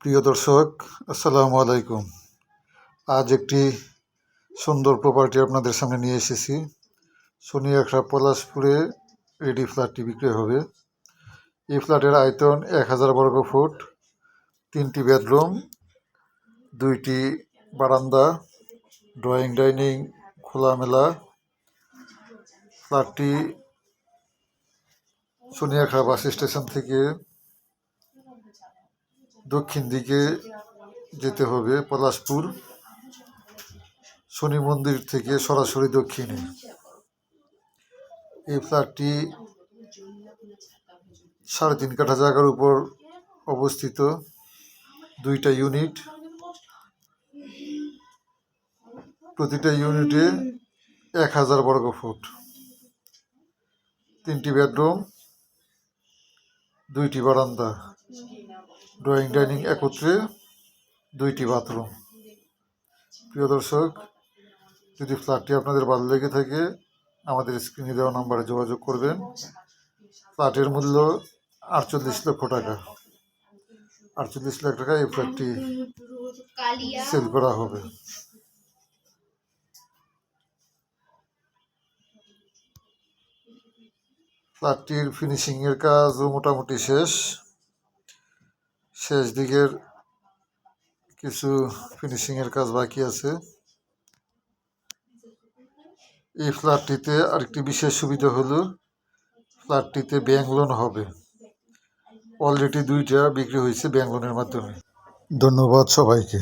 প্রিয় দর্শক, আসসালামু আলাইকুম। আজ একটি সুন্দর প্রপার্টি আপনাদের সামনে নিয়ে এসেছি। সোনিয়াখড়া পলাশপুরে রেডি ফ্ল্যাটটি বিক্রি হবে। এই ফ্ল্যাটের আয়তন এক হাজার বর্গ ফুট, তিনটি বেডরুম দুইটি বারান্দা ড্রয়িং ডাইনিং খোলামেলা। ফ্ল্যাটটি সোনিয়াখড়া বাস স্টেশন থেকে দক্ষিণ দিকে যেতে হবে পলাশপুর। শনি মন্দির থেকে সরাসরি দক্ষিণে। এই ফ্ল্যাটটি সাড়ে তিন কাঠা জায়গার উপর অবস্থিত। দুইটা ইউনিট। প্রতিটা ইউনিটে এক হাজার বর্গ ফুট। তিনটি বেডরুম, দুইটি বারান্দা। ড্রয়িং ডাইনিং একত্রে দুইটি বাথরুম প্রিয় দর্শক, যদি ফ্ল্যাটটি আপনাদের ভালো লেগে থাকে, আমাদের স্ক্রিনে দেওয়া নাম্বারে যোগাযোগ করবেন। ফ্ল্যাটের মূল্য আটচল্লিশ লক্ষ টাকা। আটচল্লিশ লাখ টাকা এই ফ্ল্যাটটি সেল করা হবে। ফ্ল্যাটটির ফিনিশিংয়ের কাজও মোটামুটি শেষ। শেষ দিকের কিছু ফিনিশিংয়ের কাজ বাকি আছে। এই ফ্ল্যাটটিতে আরেকটি বিশেষ সুবিধা হলো ফ্ল্যাটটিতে ব্যাংক লোন হবে। অলরেডি দুইটা বিক্রি হয়েছে ব্যাংক লোনের মাধ্যমে। ধন্যবাদ সবাইকে।